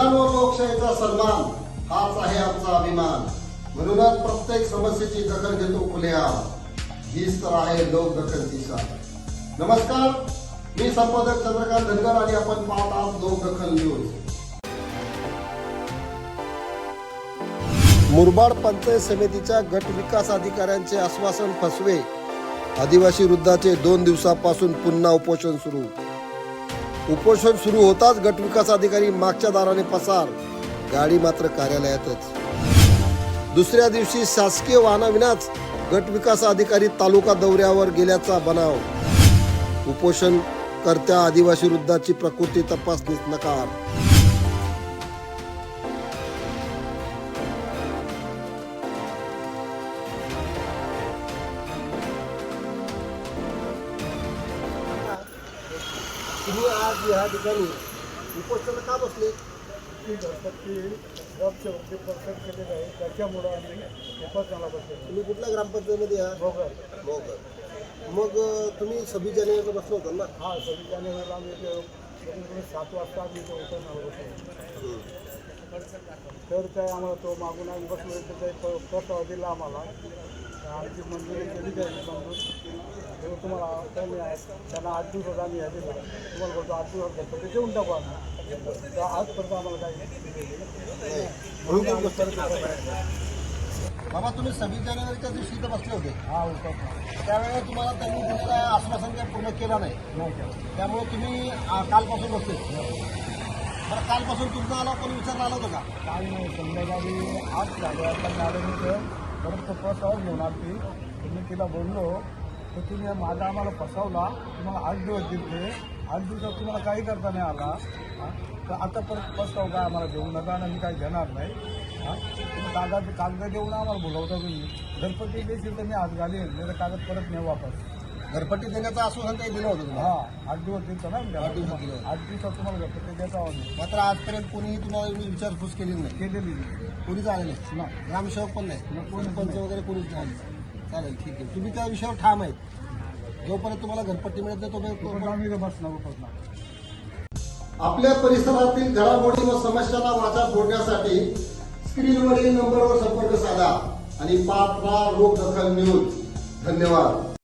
संविधान व लोकशाहीचा सन्मान हाच आहे आमचा अभिमान. म्हणूनच प्रत्येक समस्येची दखल घेतो खुलेआम. हीच तर आहे लोक दखल दिशा. नमस्कार मी संपादक चंद्रकांत धनगर आणि आपण पाहत आहात लोक दखल न्यूज. मुरबाड पंचायत समितीच्या गट विकास अधिकाऱ्यांचे आश्वासन फसवे. आदिवासी वृद्धाचे दोन दिवसापासून पुन्हा उपोषण सुरू. उपोषण सुरू होताच गटविकास अधिकारी मागच्या दाराने पसार. गाडी मात्र कार्यालयातच. दुसऱ्या दिवशी शासकीय वाहनाविनाच गट विकास अधिकारी तालुका दौऱ्यावर गेल्याचा बनाव. उपोषण करत्या आदिवासी वृद्धाची प्रकृती तपासणीस नकार. तुम्ही आज या ठिकाणी उपोषण का बसले? जॉबचे केलेले आहे त्याच्यामुळं आम्ही तुम्ही कुठल्या ग्रामपंचायतीमध्ये आहात? का मग तुम्ही सव्वीस जानेवारीला बसलो होता ना? हा सव्वीस जानेवारीला आम्ही सात वाजता आम्ही बसलो. तर काय आम्हाला तो मागून आम्ही बसलो तर ते प- प्रस्ताव दिला आम्हाला. आमची मंजुरी केली त्यांनी समजून. तेव्हा तुम्हाला त्यांनी त्यांना आठ दिवसात आम्ही हे दिला. तुम्हाला बोलतो आठ दिवसात घरपट्टी देऊन टाकू आम्ही. तर आजपर्यंत आम्हाला काही. बाबा तुम्ही सव्वीस जानेवारीच्या दिवशी इथं बसले होते. हा त्यावेळेला तुम्हाला त्यांनी दिलेलं आश्वासन काही पूर्ण केलं नाही. त्यामुळे तुम्ही कालपासून बसले. बरं कालपासून तुमचा आला कोणी विचारला आला होता का? काय नाही संध्याकाळी आठ चालू आहे पण इथं परत तो परत घेऊन आली तर मी तिला बोललो. तर तुम्ही माझा आम्हाला फसवला. तुम्हाला आठ दिवस दिले आठ दिवसात तुम्हाला काही करता नाही आला. तर आता परत पसाव काय आम्हाला देऊ नका आणि मी काही घेणार नाही. हां? तुम्ही कागद कागद देऊन आम्हाला बोलवता तुम्ही. गणपती देशील तर मी आज घालीन. नाही तर कागद परत नाही वापस. घरपट्टी देण्याचं आश्वासन काही दिलं होतं तुम्हाला? हा आठ दिवस देतो ना. आठ दिवस दिले. आठ दिवसात तुम्हाला घरपट्टी देता आम्ही मात्र आजपर्यंत कोणीही तुम्हाला एवढी विचारपूस केली नाही. केलेली नाही. कोणीच आले नाही. ग्रामसेवक पण नाही. नाही, कोणी? नाही. वगैरे कोणीच नाही चालेल ठीक आहे. तुम्ही त्या विषयावर ठाम आहेत. जोपर्यंत तुम्हाला घरपट्टी मिळत नाही तोपर्यंत तोपर्यंत आम्ही इथं बसणार उपासना आपल्या परिसरातील घडामोडी व समस्यांना वाचा फोडण्यासाठी स्क्रीनवरील नंबरवर संपर्क साधा आणि पात्रा रोग दखल न्यूज धन्यवाद.